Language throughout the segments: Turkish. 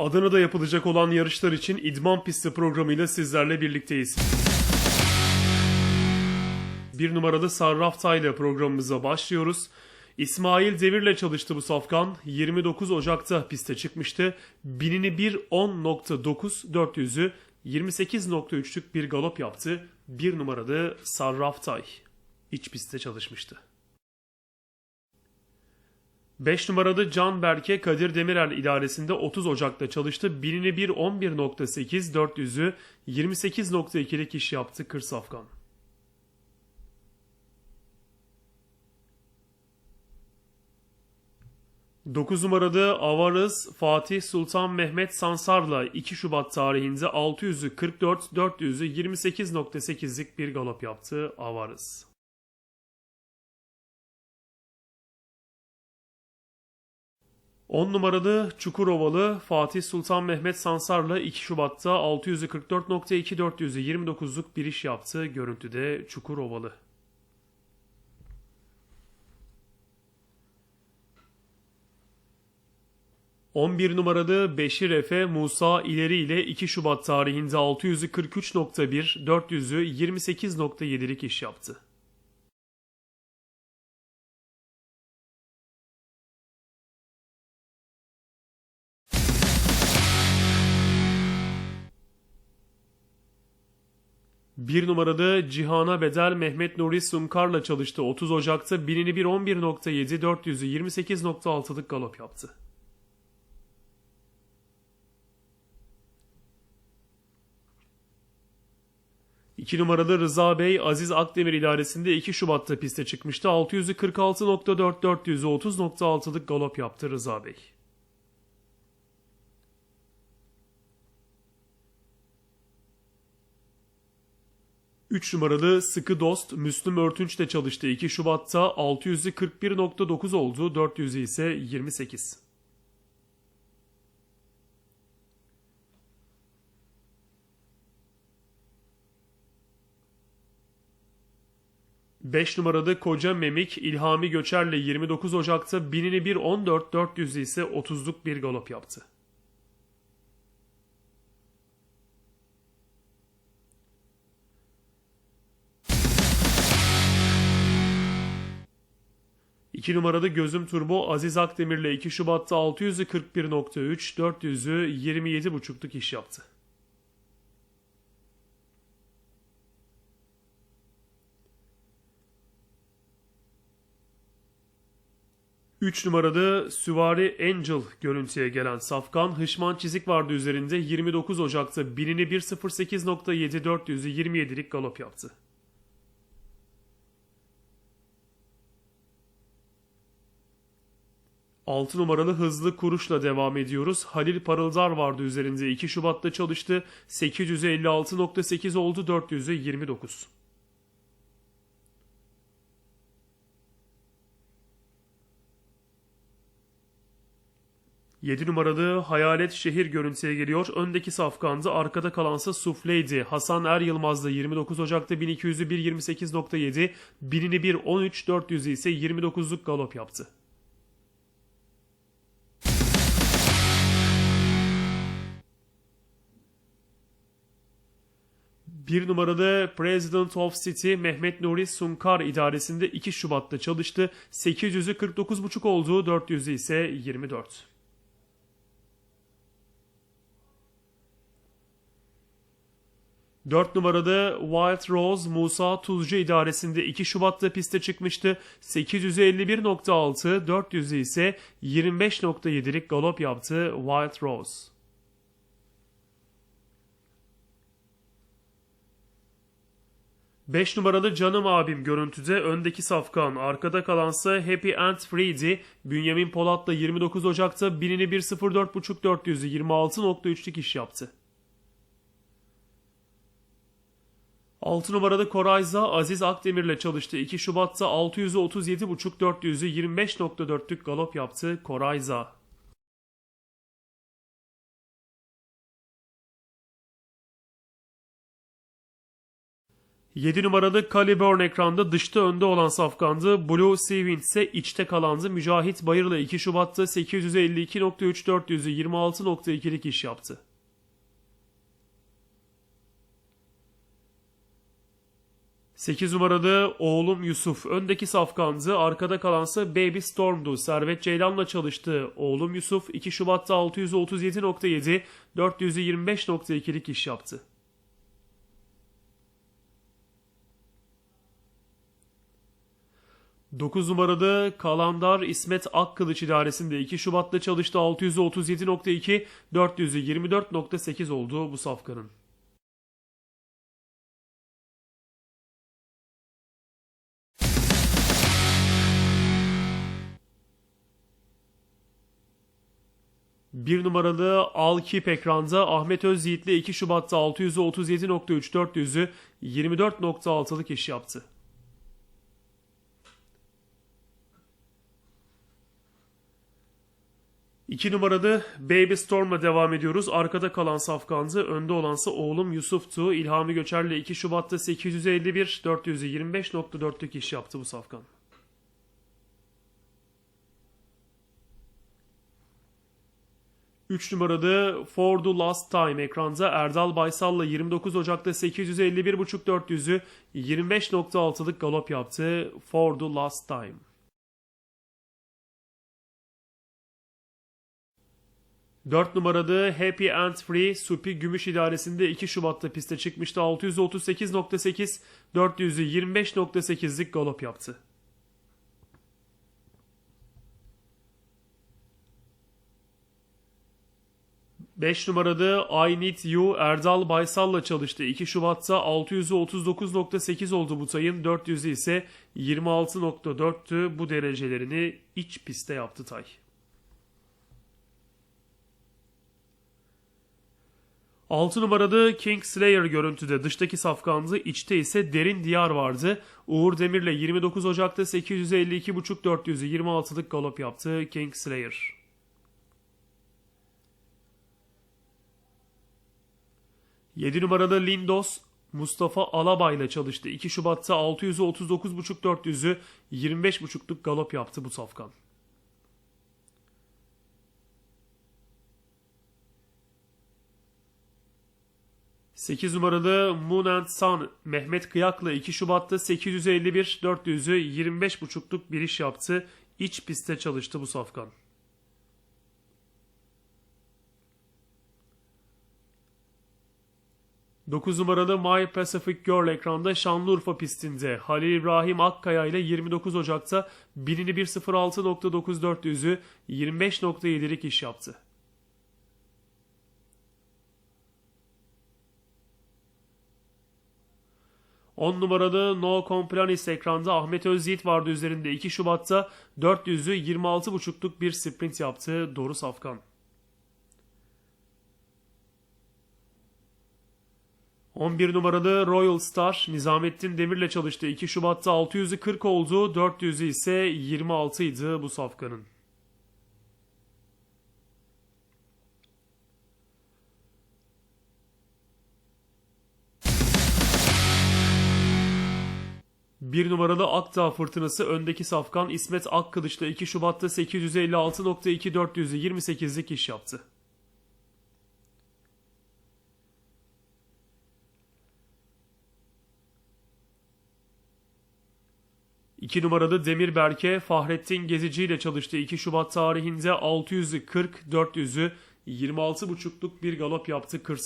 Adana'da yapılacak olan yarışlar için idman pisti programıyla sizlerle birlikteyiz. Bir numaralı Sarraftay ile programımıza başlıyoruz. İsmail Demir'le çalıştı bu safkan. 29 Ocak'ta piste çıkmıştı. Binini 1 10.9 400'ü 28.3'lük bir galop yaptı. Bir numaralı Sarraftay. İç pistte çalışmıştı. 5 numaralı Can Berke Kadir Demirel idaresinde 30 Ocak'ta çalıştı. Binini 1 11.8 400'ü 28.2'lik iş yaptı Kır Safkan. 9 numaralı Avarız Fatih Sultan Mehmet Sansar'la 2 Şubat tarihinde 600'ü 44 400'ü 28.8'lik bir galop yaptı Avarız. On numaralı Çukurovalı Fatih Sultan Mehmet Sansar'la 2 Şubat'ta 600'ü 44.2 400'ü 29'luk bir iş yaptı. Görüntüde Çukurovalı. 11 numaralı Beşir Efe Musa ileri ile 2 Şubat tarihinde 600'ü 43.1 400'ü 28.7'lik iş yaptı. Bir numaralı Cihana Bedel Mehmet Nuri Sunkar'la çalıştı. 30 Ocak'ta binini 1 11.7 400'ü 28.6'lık galop yaptı. İki numaralı Rıza Bey Aziz Akdemir idaresinde 2 Şubat'ta piste çıkmıştı. 600'ü 46.4 400'ü 30.6'lık galop yaptı Rıza Bey. Üç numaralı Sıkı Dost Müslüm Örtünç'te çalıştı. 2 Şubat'ta 600'ü 41.9 oldu. 400'ü ise 28. 5 numaralı Koca Memik İlhami Göçer'le 29 Ocak'ta binini bir 14 400 ise 30'luk bir galop yaptı. İki numaralı Gözüm Turbo Aziz Akdemir'le 2 Şubat'ta 600'ü 41.3, 400'ü 27.5'luk iş yaptı. 3 numaralı Süvari Angel görüntüye gelen safkan hışman çizik vardı üzerinde 29 Ocak'ta binini 1.08.7 400'ü 27'lik galop yaptı. Altı numaralı hızlı kuruşla devam ediyoruz. Halil Parıldar vardı üzerinde 2 Şubat'ta çalıştı. 856.8 oldu 400'ü 29. 7 numaralı Hayalet Şehir görüntüye geliyor. Öndeki safkandı. Arkada kalansa Sufleydi. Hasan Er Yılmaz'da 29 Ocak'ta 1200'ü 1.28.7, binini 1 13 400'ü ise 29'luk galop yaptı. Bir numaralı President of City Mehmet Nuri Sunkar idaresinde 2 Şubat'ta çalıştı. 800'ü 49.5 olduğu 400'ü ise 24. 4 numarada Wild Rose Musa Tuzcu idaresinde 2 Şubat'ta piste çıkmıştı. 851.6, 400'ü ise 25.7'lik galop yaptı Wild Rose. Beş numaralı Canım Abim görüntüde öndeki safkan, arkada kalansa Happy and Free'di. Bünyamin Polat'la 29 Ocak'ta birini 1.04.5 400'ü 26.3'lük iş yaptı. 6 numaralı Korayza Aziz Akdemir'le çalıştı. 2 Şubat'ta 600'ü 37.5 400'ü 25.4'lük galop yaptı Korayza. 7 numaralı Caliburn ekranda dışta önde olan safkandı. Blue Sea Wind ise içte kalandı. Mücahit Bayır'la 2 Şubat'ta 852.3 426.2'lik iş yaptı. Sekiz numaralı oğlum Yusuf. Öndeki safkandı. Arkada kalansa Baby Storm'du. Servet Ceylan'la çalıştı. Oğlum Yusuf 2 Şubat'ta 637.7 425.2'lik iş yaptı. 9 numaralı Kalandar İsmet Akkılıç idaresinde 2 Şubat'ta çalıştı 637.2 424.8 oldu bu safkanın. Bir numaralı Alkip ekranda Ahmet Özyiğit'le 2 Şubat'ta 637.3 400'ü 24.6'lık iş yaptı. 2 numaralı Baby Storm'la devam ediyoruz. Arkada kalan safkandı. Önde olansa oğlum Yusuf'tu. İlhami Göçer'le 2 Şubat'ta 851 425.4'lük iş yaptı bu safkan. Üç numaralı For the Last Time ekranda Erdal Baysal'la 29 Ocak'ta 851.5 400'ü 25.6'lık galop yaptı. For the Last Time. 4 numaralı Happy and Free Supi Gümüş idaresinde 2 Şubat'ta piste çıkmıştı. 638.8 425.8'lik galop yaptı. Beş numaralı I Need You Erdal Baysal'la çalıştı. 2 Şubat'ta 639.8 oldu bu tayın. 400'ü ise 26.4'tü. Bu derecelerini iç pistte yaptı tay. 6 numaralı King Slayer görüntüde dıştaki safkandı, içte ise Derin Diyar vardı. Uğur Demir'le 29 Ocak'ta 852.5 426'lık galop yaptı King Slayer. Yedi numaralı Lindos Mustafa Alabay ile çalıştı. 2 Şubat'ta 639.5 400'ü 25.5'luk galop yaptı bu safkan. 8 numaralı Moon and Sun Mehmet Kıyak'la 2 Şubat'ta 851 400'ü 25.5'luk bir iş yaptı. İç pistte çalıştı bu safkan. Dokuz numaralı My Pacific Girl ekranda Şanlıurfa pistinde Halil İbrahim Akkaya ile 29 Ocak'ta binini 1.06.9400'ü 25.7'lik iş yaptı. 10 numaralı No Complanis ekranda Ahmet Özyiğit vardı üzerinde 2 Şubat'ta 400'ü 26.5'luk bir sprint yaptı Doğru Safkan. 11 numaralı Royal Star Nizamettin Demir'le çalıştı. 2 Şubat'ta 600'ü 40 oldu. 400'ü ise 26 idi bu safkanın. Bir numaralı Akdağ fırtınası öndeki safkan İsmet Akkılıç'la 2 Şubat'ta 856.2 428'lik iş yaptı. İki numaralı Demir Berke Fahrettin Gezici ile çalıştı. 2 Şubat tarihinde 600'ü 40 400'ü 26.5'luk bir galop yaptı Kır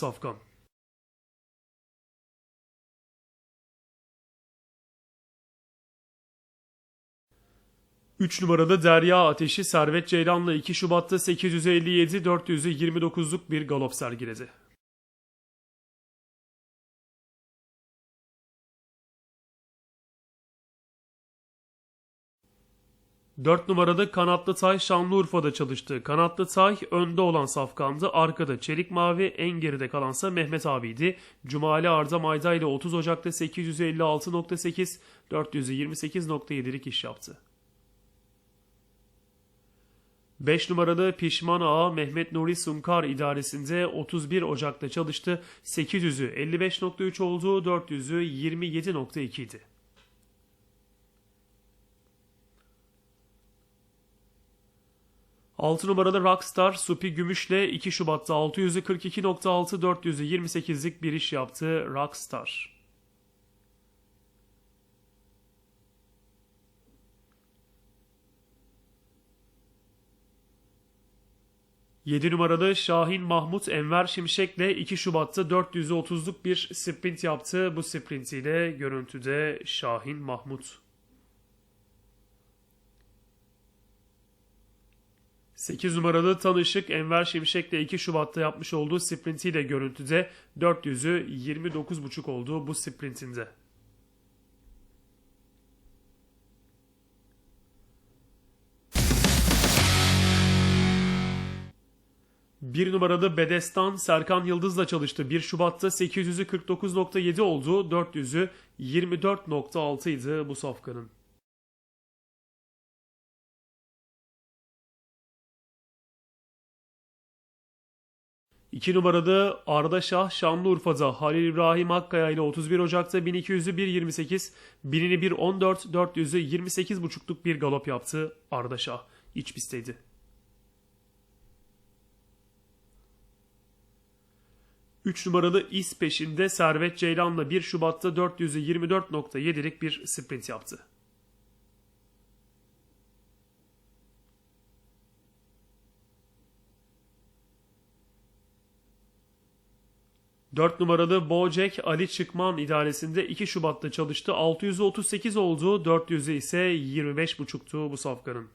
3 numarada Derya Ateşi Servet Ceylan'la 2 Şubat'ta 857 400'ü 29'luk bir galop sergiledi. Dört numarada Kanatlı Tay Şanlıurfa'da çalıştı. Kanatlı Tay önde olan safkandı. Arkada Çelik Mavi en geride kalansa Mehmet abiydi. Cumali Arda Mayda ile 30 Ocak'ta 856.8 428.7'lik iş yaptı. 5 numaralı Pişman Ağa Mehmet Nuri Sunkar idaresinde 31 Ocak'ta çalıştı. 800'ü 55.3 oldu, 400'ü 27.2 idi. Altı numaralı Rockstar Supi Gümüş'le 2 Şubat'ta 600'ü 42.6, 400'ü 28'lik bir iş yaptı Rockstar. 7 numaralı Şahin Mahmut Enver Şimşek'le 2 Şubat'ta 430'luk bir sprint yaptı. Bu sprintiyle görüntüde Şahin Mahmut. 8 numaralı Tanışık Enver Şimşek'le 2 Şubat'ta yapmış olduğu sprintiyle görüntüde 400'ü 29.5 oldu bu sprintinde. Bir numaralı Bedestan Serkan Yıldız'la çalıştı. 1 Şubat'ta 800'ü 49.7 oldu. 400'ü 24.6 idi bu safkanın. İki numaralı Arda Şah Şanlıurfa'da Halil İbrahim Akkaya ile 31 Ocak'ta 1200'ü 1.28, 1000'ini 1.14, 400'ü 28.5'luk bir galop yaptı Arda Şah. İç pistteydi. 3 numaralı İS peşinde Servet Ceylan'la 1 Şubat'ta 400'ü 24.7'lik bir sprint yaptı. Dört numaralı Bojack Ali Çıkman idaresinde 2 Şubat'ta çalıştı. 638 oldu. 400'ü ise 25.5'tu bu safkanın.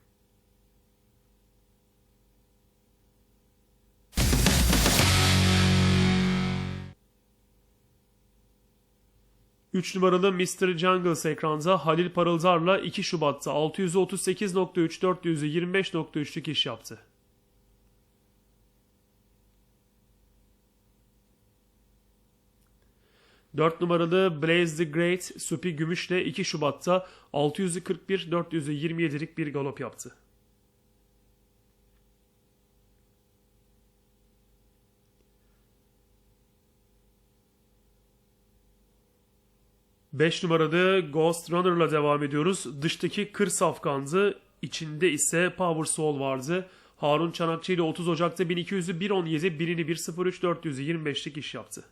3 numaralı Mr. Jungles ekranda Halil Parıldar'la 2 Şubat'ta 638.3 400'ü 25.3'lük iş yaptı. Dört numaralı Blaze the Great Supi Gümüş'le 2 Şubat'ta 641 400'ü 27'lik bir galop yaptı. 5 numaralı Ghost Runner'la devam ediyoruz. Dıştaki kır safkandı. içinde ise Power Soul vardı. Harun Çanakçı ile 30 Ocak'ta 1200'ü 1.17, birini 1.03, 400'ü 25'lik iş yaptı.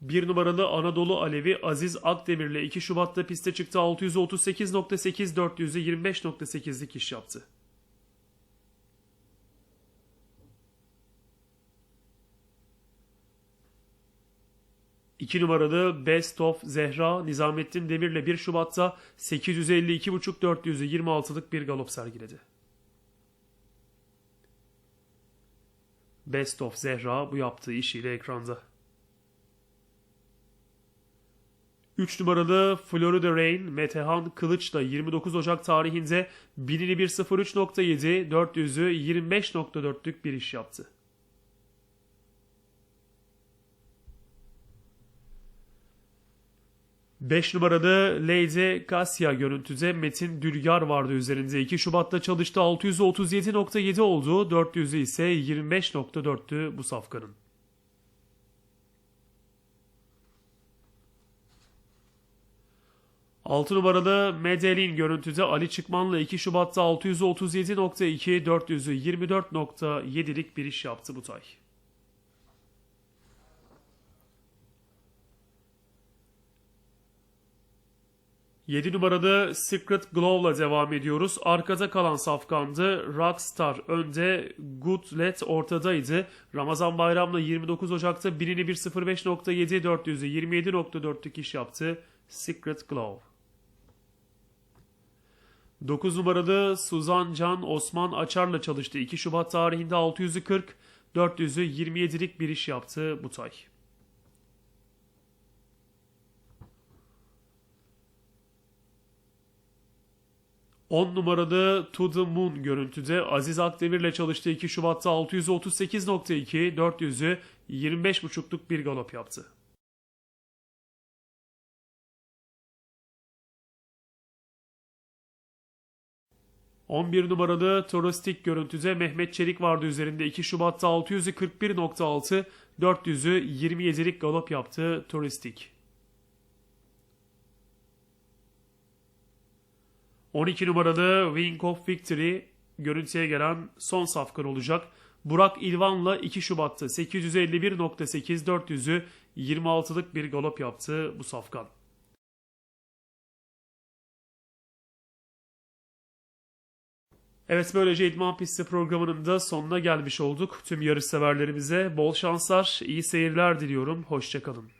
Bir numaralı Anadolu Alevi Aziz Akdemir ile 2 Şubat'ta piste çıktı 638.8 400'ü 25.8'lik iş yaptı. 2 numaralı Best of Zehra Nizamettin Demir'le 1 Şubat'ta 852.5 400'ü 26'lık bir galop sergiledi. Best of Zehra bu yaptığı işiyle ekranda. 3 numaralı Florida Rain Metehan Kılıç'la 29 Ocak tarihinde 1000'ini 1.03.7 400'ü 25.4'lük bir iş yaptı. 5 numaralı Lady Cassia görüntüde Metin Dülgar vardı üzerinde. 2 Şubat'ta çalıştı 637.7 oldu. 400'ü ise 25.4'tü bu safkanın. Altı numaralı Medellin görüntüde Ali Çıkman'la 2 Şubat'ta 637.2, 400'ü 24.7'lik bir iş yaptı bu tay. 7 numaralı Secret Glow'la devam ediyoruz. Arkada kalan safkandı. Rockstar önde, Good Let ortadaydı. Ramazan Bayram'la 29 Ocak'ta birini 1.05.7 400'ü 27.4'lük iş yaptı. Secret Glow. 9 numaralı Suzan Can Osman Açar'la çalıştı. 2 Şubat tarihinde 600'ü 40, 400'ü 27'lik bir iş yaptı bu 10 numaralı To The Moon görüntüde Aziz Akdemir'le çalıştığı 2 Şubat'ta 638.2, 400'ü 25.5'luk bir galop yaptı. ...11 numaralı Torostik görüntüde Mehmet Çelik vardı üzerinde 2 Şubat'ta 641.6, 400'ü 27'lik galop yaptı Torostik. 12 numaralı Wing of Victory görüntüye gelen son safkan olacak. Burak İlvan'la 2 Şubat'ta 851.8 400'ü 26'lık bir galop yaptı bu safkan. Evet böylece İdman Pisti programının da sonuna gelmiş olduk. Tüm yarış severlerimize bol şanslar, iyi seyirler diliyorum. Hoşçakalın.